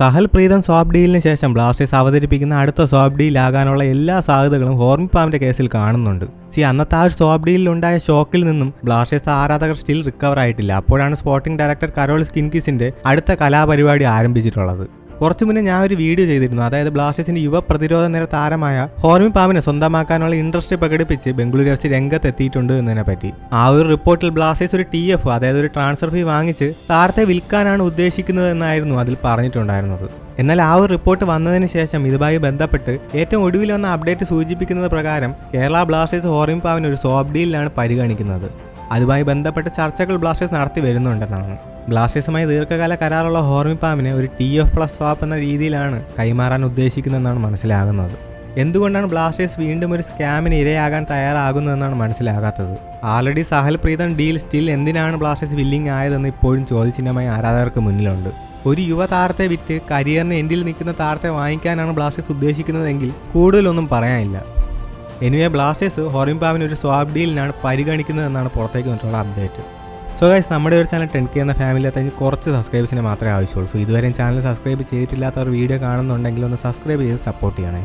Sahal Pritam swap ഡീലിന് ശേഷം Blasters അവതരിപ്പിക്കുന്ന അടുത്ത സ്വാപ്പ് ഡീലാകാനുള്ള എല്ലാ സാധ്യതകളും ഹോർമി പാമിന്റെ കേസിൽ കാണുന്നുണ്ട്. സി അന്നത്തെ ആ ഡീലിൽ ഉണ്ടായ ഷോക്കിൽ നിന്നും ബ്ലാസ്റ്റേഴ്സ് ആരാധകർ സ്റ്റിൽ റിക്കവർ ആയിട്ടില്ല. അപ്പോഴാണ് സ്പോർട്ടിംഗ് ഡയറക്ടർ കരോൾ സ്കിൻകിസിന്റെ അടുത്ത കലാപരിപാടി ആരംഭിച്ചിട്ടുള്ളത്. കുറച്ചു മുന്നേ ഞാൻ ഒരു വീഡിയോ ചെയ്തിരുന്നു. അതായത് ബ്ലാസ്റ്റേഴ്സിന്റെ യുവ പ്രതിരോധ നിര താരമായ ഹോർമി പാമിനെ സ്വന്തമാക്കാനുള്ള ഇൻട്രസ്റ്റ് പ്രകടിപ്പിച്ച് ബംഗളൂരു എഫ് സി രംഗത്തെത്തിയിട്ടുണ്ട് എന്നതിനെ പറ്റി. ആ ഒരു റിപ്പോർട്ടിൽ ബ്ലാസ്റ്റേഴ്സ് ഒരു ടി എഫ് അതായത് ഒരു ട്രാൻസ്ഫർ ഫീ വാങ്ങിച്ച് താരത്തെ വിൽക്കാനാണ് ഉദ്ദേശിക്കുന്നത് എന്നായിരുന്നു അതിൽ പറഞ്ഞിട്ടുണ്ടായിരുന്നത്. എന്നാൽ ആ ഒരു റിപ്പോർട്ട് വന്നതിന് ശേഷം ഇതുമായി ബന്ധപ്പെട്ട് ഏറ്റവും ഒടുവിൽ വന്ന അപ്ഡേറ്റ് സൂചിപ്പിക്കുന്നത് പ്രകാരം കേരള ബ്ലാസ്റ്റേഴ്സ് ഹോർമി പാവിന് ഒരു സോഫ്റ്റ് ഡീലിലാണ് പരിഗണിക്കുന്നത്. അതുമായി ബന്ധപ്പെട്ട് ചർച്ചകൾ ബ്ലാസ്റ്റേഴ്സ് നടത്തി വരുന്നുണ്ടെന്നാണ്. ബ്ലാസ്റ്റേഴ്സുമായി ദീർഘകാല കരാറുള്ള ഹോർമിപ്പാമിനെ ഒരു ടി എഫ് പ്ലസ് സ്വാപ്പ് എന്ന രീതിയിലാണ് കൈമാറാൻ ഉദ്ദേശിക്കുന്നതെന്നാണ് മനസ്സിലാകുന്നത്. എന്തുകൊണ്ടാണ് ബ്ലാസ്റ്റേഴ്സ് വീണ്ടും ഒരു സ്കാമിന് ഇരയാകാൻ തയ്യാറാകുന്നതെന്നാണ് മനസ്സിലാകാത്തത്? Already Sahal Pritam deal still എന്തിനാണ് ബ്ലാസ്റ്റേഴ്സ് വില്ലിംഗ് ആയതെന്ന് ഇപ്പോഴും ചോദ്യചിഹ്നമായി ആരാധകർക്ക് മുന്നിലുണ്ട്. ഒരു യുവ താരത്തെ വിറ്റ് കരിയറിന് എൻഡിൽ നിൽക്കുന്ന താരത്തെ വാങ്ങിക്കാനാണ് ബ്ലാസ്റ്റേഴ്സ് ഉദ്ദേശിക്കുന്നതെങ്കിൽ കൂടുതലൊന്നും പറയാനില്ല. എനിവേ ബ്ലാസ്റ്റേഴ്സ് ഹൊറിംപാവിന് ഒരു സ്വാബ് ഡീലിനാണ് പരിഗണിക്കുന്നതെന്നാണ് പുറത്തേക്ക് വന്നിട്ടുള്ള അപ്ഡേറ്റ് സോ ഗൈസ് നമ്മുടെ ഒരു ചാനൽ ടെൻ കെ എന്ന ഫാമിലി അത്തതിന് കുറച്ച് സബ്സ്ക്രൈബേഴ്സിനെ മാത്രമേ ആവശ്യമുള്ളൂ. സോ ഇതുവരെയും ചാനൽ സബ്സ്ക്രൈബ് ചെയ്തിട്ടില്ലാത്തവർ വീഡിയോ കാണുന്നുണ്ടെങ്കിൽ ഒന്ന് സബ്സ്ക്രൈബ് ചെയ്ത് സപ്പോർട്ട് ചെയ്യണേ.